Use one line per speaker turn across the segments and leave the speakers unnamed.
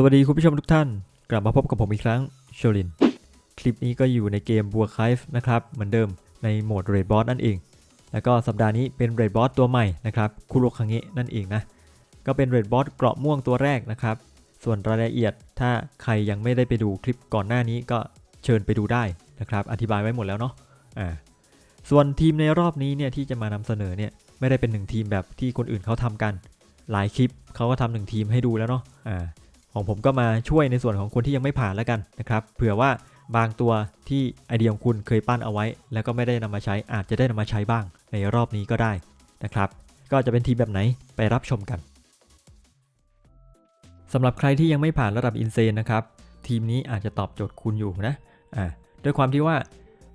สวัสดีคุณผู้ชมทุกท่าน กลับมาพบกับผมอีกครั้งโชลิน คลิปนี้ก็อยู่ในเกมบัวค i ฟนะครับเหมือนเดิมในโหมดเรดบอสนั่นเอง แล้วก็สัปดาห์นี้เป็นเรดบอสตัวใหม่นะครับคุโรคังเงะนั่นเองนะก็เป็นเรดบอสเกราะม่วงตัวแรกนะครับ ส่วนรายละเอียดถ้าใครยังไม่ได้ไปดูคลิปก่อนหน้านี้ก็เชิญไปดูได้นะครับ อธิบายไว้หมดแล้วเนาะอ่าส่วนทีมในรอบนี้เนี่ยที่จะมานำเสนอเนี่ยไม่ได้เป็นหนึ่งทีมแบบที่คนอื่นเขาทำกัน หลายคลิปเขาก็ทำหนึ่งทีมให้ดูแล้วเนาะอ่า ของผมก็มาช่วยในส่วนของคนที่ยังไม่ผ่านแล้วกันนะครับเผื่อว่าบางตัวที่ไอเดียของคุณเคยปั้นเอาไว้ แล้วก็ไม่ได้นำมาใช้อาจจะได้นำมาใช้บ้างในรอบนี้ก็ได้นะครับ ก็จะเป็นทีมแบบไหนไปรับชมกันสำหรับใครที่ยังไม่ผ่านระดับอินเซนนะครับ ทีมนี้อาจจะตอบโจทย์คุณอยู่นะอ่าด้วยความที่ว่า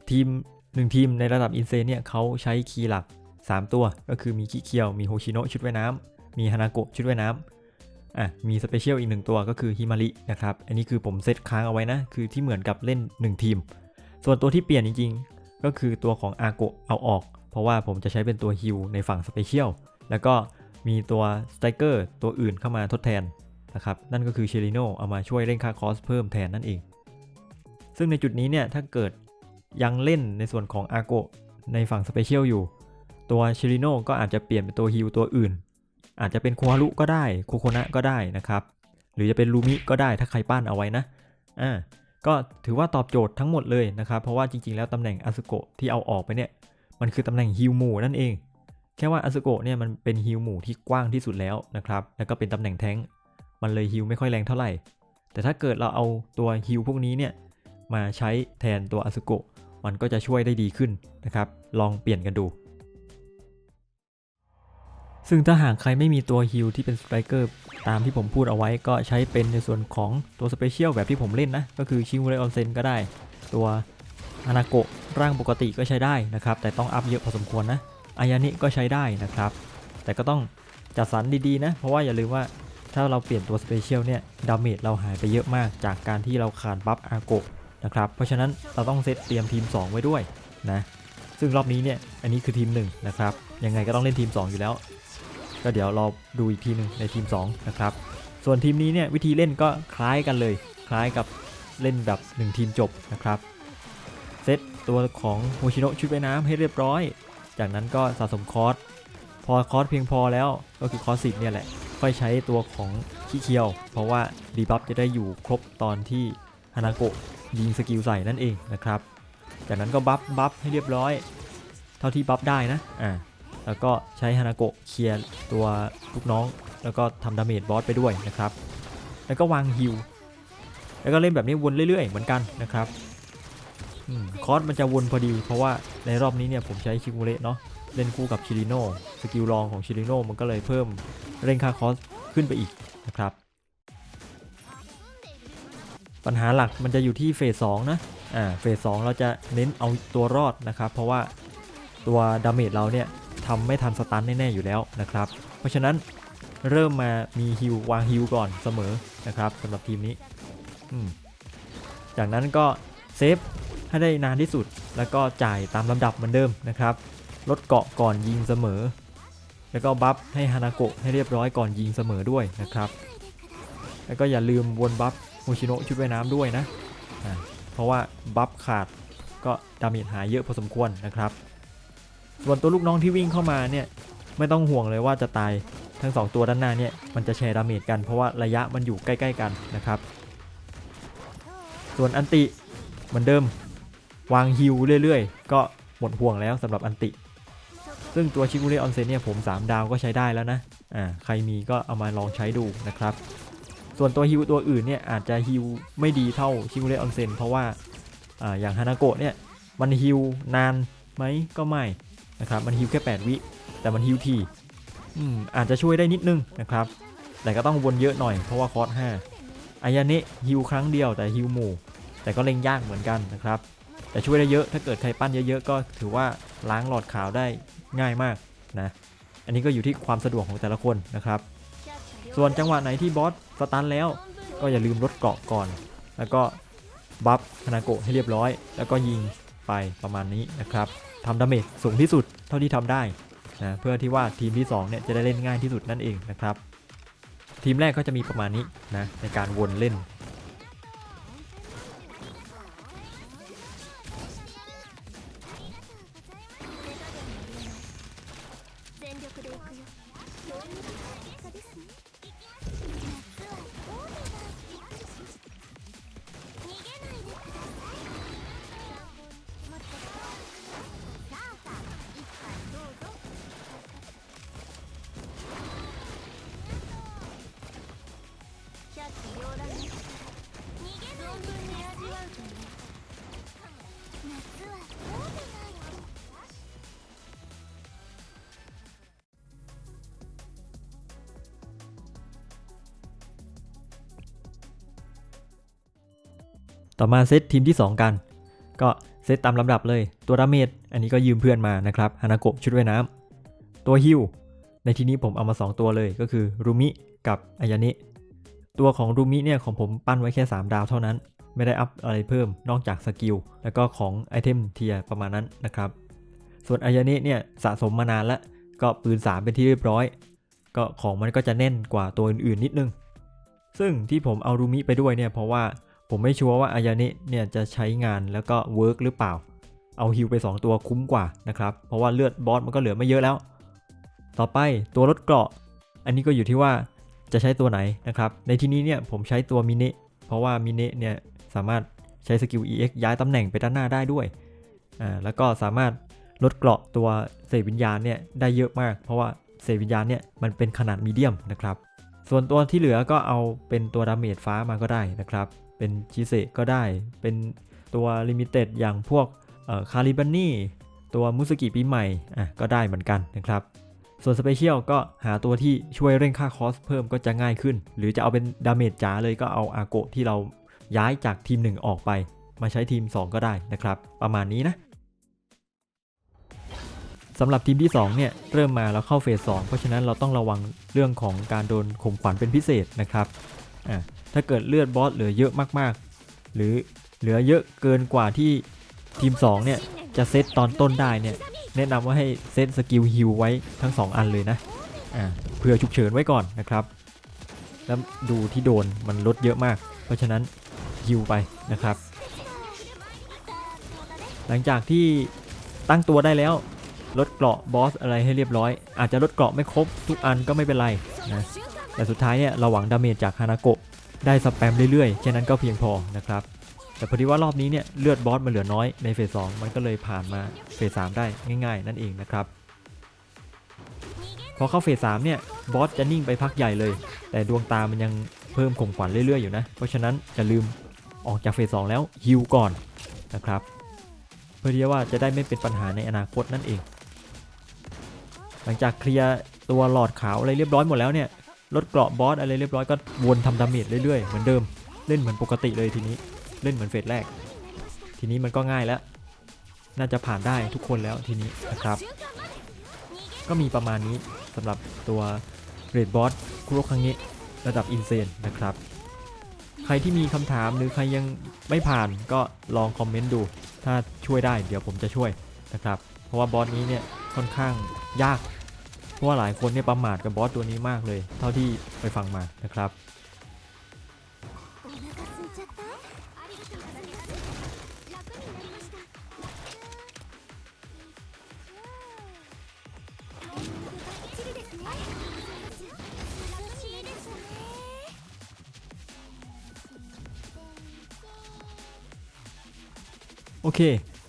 ทีม 1 ทีมในระดับอินเซนเนี่ยเขาใช้คีย์หลัก 3 ตัวก็คือมีคิเคียว มีโฮชิโนะชุดว่ายน้ำมีฮานาโกะชุดว่ายน้ำ อะมีสเปเชียลอีกหนึ่งตัวก็คือฮิมารินะครับอันนี้คือผมเซตค้างเอาไว้นะ คือที่เหมือนกับเล่น 1 ทีม ส่วนตัวที่เปลี่ยนจริงๆ ก็คือตัวของอาโกะเอาออก เพราะว่าผมจะใช้เป็นตัวฮิลในฝั่งสเปเชียลแล้วก็มีตัวสไตรเกอร์ตัวอื่นเข้ามาทดแทนนะครับนั่นก็คือเชลิโนเอามาช่วยเร่งค่าคอสเพิ่มแทนนั่นเอง ซึ่งในจุดนี้เนี่ยถ้าเกิดยังเล่นในส่วนของอาโกะในฝั่งสเปเชียลอยู่ ตัวเชลิโนก็อาจจะเปลี่ยนเป็นตัวฮิลตัวอื่น อาจจะเป็นโคฮารุก็ได้โคโคนะก็ได้นะครับ หรือจะเป็นลูมิก็ได้ถ้าใครปั้นเอาไว้นะอ่าก็ถือว่าตอบโจทย์ทั้งหมดเลยนะครับ เพราะว่าจริงๆ แล้วตำแหน่งอาซุโกะที่เอาออกไปเนี่ย มันคือตำแหน่งฮิวหมู่นั่นเอง แค่ว่าอาซุโกะเนี่ยมันเป็นฮิวหมู่ที่กว้างที่สุดแล้วนะครับ แล้วก็เป็นตำแหน่งแท้ง มันเลยฮิวไม่ค่อยแรงเท่าไหร่ แต่ถ้าเกิดเราเอาตัวฮิวพวกนี้เนี่ยมาใช้แทนตัวอาซุโกะ มันก็จะช่วยได้ดีขึ้นนะครับ ลองเปลี่ยนกันดู ซึ่งถ้าหากใครไม่มีตัวฮิลที่เป็นสไตรเกอร์ตามที่ผมพูดเอาไว้ก็ใช้เป็นในส่วนของตัวสเปเชียลแบบที่ผมเล่นนะ ก็คือชิงเรออนเซนก็ได้ ตัวฮานาโกะร่างปกติก็ใช้ได้นะครับ แต่ต้องอัพเยอะพอสมควรนะอายานิก็ใช้ได้นะครับ แต่ก็ต้องจัดสรรดีๆนะ เพราะว่าอย่าลืมว่าถ้าเราเปลี่ยนตัวสเปเชียลเนี่ยดาเมจเราหายไปเยอะมากจากการที่เราขาดบัฟอาโกะนะครับ เพราะฉะนั้นเราต้องเซตเตรียมทีม 2 ไว้ด้วยนะ ซึ่งรอบนี้เนี่ยอันนี้คือทีม 1 นะครับ ยังไงก็ต้องเล่นทีม 2 อยู่แล้ว ก็เดี๋ยวเราดูอีกทีหนึ่งในทีม 2 นะครับ ส่วนทีมนี้เนี่ยวิธีเล่นก็คล้ายกันเลย คล้ายกับเล่นแบบ 1 ทีมจบนะครับ เซตตัวของโฮชิโนะชุดว่ายน้ำให้เรียบร้อย จากนั้นก็สะสมคอร์สพอคอร์สเพียงพอแล้วก็คือคอร์สสิบเนี่ยแหละ ค่อยใช้ตัวของขี้เคียว เพราะว่าดีบัฟจะได้อยู่ครบตอนที่ฮานาโกะยิงสกิลใส่นั่นเองนะครับ จากนั้นก็บัฟบัฟให้เรียบร้อย เท่าที่บัฟได้นะ อ่า แล้วก็ใช้ฮานาโกะเคลียร์ตัวลูกน้อง แล้วก็ทำดาเมจบอสไปด้วยนะครับ แล้วก็วางฮิลแล้วก็เล่นแบบนี้วนเรื่อยๆ เหมือนกันนะครับคอร์สมันจะวนพอดี เพราะว่าในรอบนี้เนี่ยผมใช้ชิมูเระเนาะเล่นคู่กับชิริโนสกิลรองของชิริโนมันก็เลยเพิ่มเร่งค่าคอสขึ้นไปอีกนะครับ ปัญหาหลักมันจะอยู่ที่เฟสสองนะอ่าเฟสสองเราจะเน้นเอาตัวรอดนะครับ เพราะว่าตัวดาเมจเราเนี่ย ทำไม่ทันสตันแน่ๆอยู่แล้วนะครับ เพราะฉะนั้นเริ่มมามีฮิววางฮิวก่อนเสมอนะครับสำหรับทีมนี้จากนั้นก็เซฟให้ได้นานที่สุด แล้วก็จ่ายตามลำดับเหมือนเดิมนะครับ ลดเกาะก่อนยิงเสมอ แล้วก็บัฟให้ฮานาโกะให้เรียบร้อยก่อนยิงเสมอด้วยนะครับ แล้วก็อย่าลืมวนบัฟโมชิโนะชุดว่ายน้ำด้วยนะ เพราะว่าบัฟขาดก็ดาเมจหายเยอะพอสมควรนะครับ ส่วนตัวลูกน้องที่วิ่งเข้ามาเนี่ยไม่ต้องห่วงเลยว่าจะตายทั้ง 2 ตัวด้านหน้าเนี่ยมันจะแชร์ดาเมจกันเพราะว่าระยะมันอยู่ใกล้ ๆ กันนะครับ ส่วนอันติเหมือนเดิมวางฮิวเรื่อยๆ ก็หมดห่วงแล้วสำหรับอันติ ซึ่งตัวชิกุเรออนเซนเนี่ยผม 3 ดาวก็ใช้ได้แล้วนะอ่าใครมีก็เอามาลองใช้ดูนะครับ ส่วนตัวฮิวตัวอื่นเนี่ยอาจจะฮิวไม่ดีเท่าชิกุเรออนเซนเพราะว่าอ่าอย่างฮานาโกะเนี่ยมันฮิวนานไหมก็ไม่ นะครับมันฮิวแค่ 8 วิ แต่มันฮิวทีอืมอาจจะช่วยได้นิดนึงนะครับ แต่ก็ต้องวนเยอะหน่อยเพราะว่าคอร์ส5อายาเนะฮิวครั้งเดียวแต่ฮิวหมู่ แต่ก็เล็งยากเหมือนกันนะครับ แต่ช่วยได้เยอะถ้าเกิดใครปั้นเยอะๆก็ถือว่าล้างหลอดขาวได้ง่ายมากนะอันนี้ก็อยู่ที่ความสะดวกของแต่ละคนนะครับ ส่วนจังหวะไหนที่บอสสตันแล้วก็อย่าลืมลดเกาะก่อน แล้วก็บัฟฮานาโกะให้เรียบร้อย แล้วก็ยิง ไปประมาณนี้นะครับทำดาเมจสูงที่สุดเท่าที่ทำได้นะเพื่อที่ว่าทีมที่2เนี่ยจะได้เล่นง่ายที่สุดนั่นเองนะครับ ทีมแรกก็จะมีประมาณนี้นะในการวนเล่น ต่อมาเซตทีมที่ 2 กัน ก็เซตตามลำดับเลย ตัวดาเมจอันนี้ก็ยืมเพื่อนมานะครับฮานาโกะชุดว่ายน้ำตัวฮิวในที่นี้ผมเอามา 2 ตัวเลยก็คือรูมิกับอายานิตัวของรูมิเนี่ยของผมปั้นไว้แค่ 3 ดาวเท่านั้น ไม่ได้อัพอะไรเพิ่มนอกจากสกิลแล้วก็ของไอเทมเทียประมาณนั้นนะครับ ส่วนอายานิเนี่ยสะสมมานานแล้วก็ปืน 3 เป็นที่เรียบร้อย ก็ของมันก็จะแน่นกว่าตัวอื่นๆนิดนึง ซึ่งที่ผมเอารูมิไปด้วยเนี่ยเพราะว่า ผมไม่ชัวร์ว่าอายานิเนี่ยจะใช้งานแล้วก็เวิร์กหรือเปล่า เอาฮิวไป 2 ตัวคุ้มกว่านะครับ เพราะว่าเลือดบอสมันก็เหลือไม่เยอะแล้ว ต่อไปตัวลดเกราะ อันนี้ก็อยู่ที่ว่าจะใช้ตัวไหนนะครับ ในที่นี้เนี่ยผมใช้ตัวมินิเพราะว่ามินิเนี่ยสามารถใช้สกิล EX ย้ายตำแหน่งไปด้านหน้าได้ด้วย อ่า แล้วก็สามารถลดเกราะตัวเศษวิญญาณเนี่ยได้เยอะมาก เพราะว่าเศษวิญญาณเนี่ยมันเป็นขนาดมีเดียมนะครับ ส่วนตัวที่เหลือก็เอาเป็นตัวดาเมจฟ้ามาก็ได้นะครับ เป็นชิเซก็ได้ เป็นตัวลิมิเต็ดอย่างพวกคาริบันนี่ตัวมุสกิปีใหม่อะก็ได้เหมือนกันนะครับ ส่วนสเปเชียลก็หาตัวที่ช่วยเร่งค่าคอสเพิ่มก็จะง่ายขึ้น หรือจะเอาเป็นดาเมจจ๋าเลยก็เอาอาโกะที่เราย้ายจากทีม 1 ออกไป มาใช้ทีม 2 ก็ได้นะครับ ประมาณนี้นะสำหรับทีมที่ 2 เนี่ย เริ่มมาแล้วเข้าเฟส2เพราะฉะนั้นเราต้องระวังเรื่องของการโดนข่มขวัญเป็นพิเศษนะครับอะ ถ้าเกิดเลือดบอสเหลือเยอะมากๆ หรือเหลือเยอะเกินกว่าที่ทีม2เนี่ยจะเซตตอนต้นได้เนี่ยแนะนำว่าให้เซตสกิลฮิลไว้ทั้ง 2 อันเลยนะอ่าเพื่อฉุกเฉินไว้ก่อนนะครับ แล้วดูที่โดนมันลดเยอะมาก เพราะฉะนั้นฮิลไปนะครับ หลังจากที่ตั้งตัวได้แล้วลดเกราะบอสอะไรให้เรียบร้อย อาจจะลดเกราะไม่ครบทุกอันก็ไม่เป็นไรนะแต่สุดท้ายเนี่ยเราหวังดาเมจจากฮานาโกะ ได้สแปมเรื่อยๆ แค่นั้นก็เพียงพอนะครับ แต่พอดีว่ารอบนี้เนี่ยเลือดบอสมันเหลือน้อยในเฟส2มันก็เลยผ่านมาเฟส3ได้ง่าย ๆ นั่นเองนะครับพอเข้าเฟส3เนี่ยบอสจะนิ่งไปพักใหญ่เลย แต่ดวงตามันยังเพิ่มข่มขวัญเรื่อยๆอยู่นะ เพราะฉะนั้นอย่าลืมออกจากเฟส2แล้วฮิวก่อนนะครับ เพื่อที่ว่าจะได้ไม่เป็นปัญหาในอนาคตนั่นเอง หลังจากเคลียร์ตัวหลอดขาวอะไรเรียบร้อยหมดแล้วเนี่ย ลดเกราะบอสอะไรเรียบร้อยก็วนทำดาเมจเรื่อยๆเหมือนเดิมเล่นเหมือนปกติเลยทีนี้เล่นเหมือนเฟสแรก ทีนี้มันก็ง่ายแล้ว น่าจะผ่านได้ทุกคนแล้วทีนี้นะครับ ก็มีประมาณนี้สำหรับตัวเรดบอสคุโรครั้งนี้ระดับอินเซนนะครับ ใครที่มีคำถามหรือใครยังไม่ผ่านก็ลองคอมเมนต์ดู ถ้าช่วยได้เดี๋ยวผมจะช่วยนะครับ เพราะว่าบอสนี้เนี่ยค่อนข้างยาก ราะว่าหลายคนเนี่ยประมาทกับบอสตัวนี้มากเลย เท่าที่ไปฟังมานะครับโอเค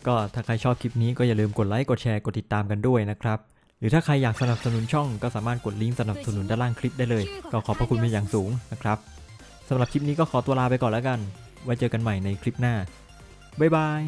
ก็ถ้าใครชอบคลิปนี้ก็อย่าลืมกดไลค์ กดแชร์ กดติดตามกันด้วยนะครับ หรือถ้าใครอยากสนับสนุนช่องก็สามารถกดลิงก์สนับสนุนด้านล่างคลิปได้เลย ก็ขอบพระคุณเป็นอย่างสูงนะครับสำหรับคลิปนี้ก็ขอตัวลาไปก่อนแล้วกัน ไว้เจอกันใหม่ในคลิปหน้าบ๊ายบาย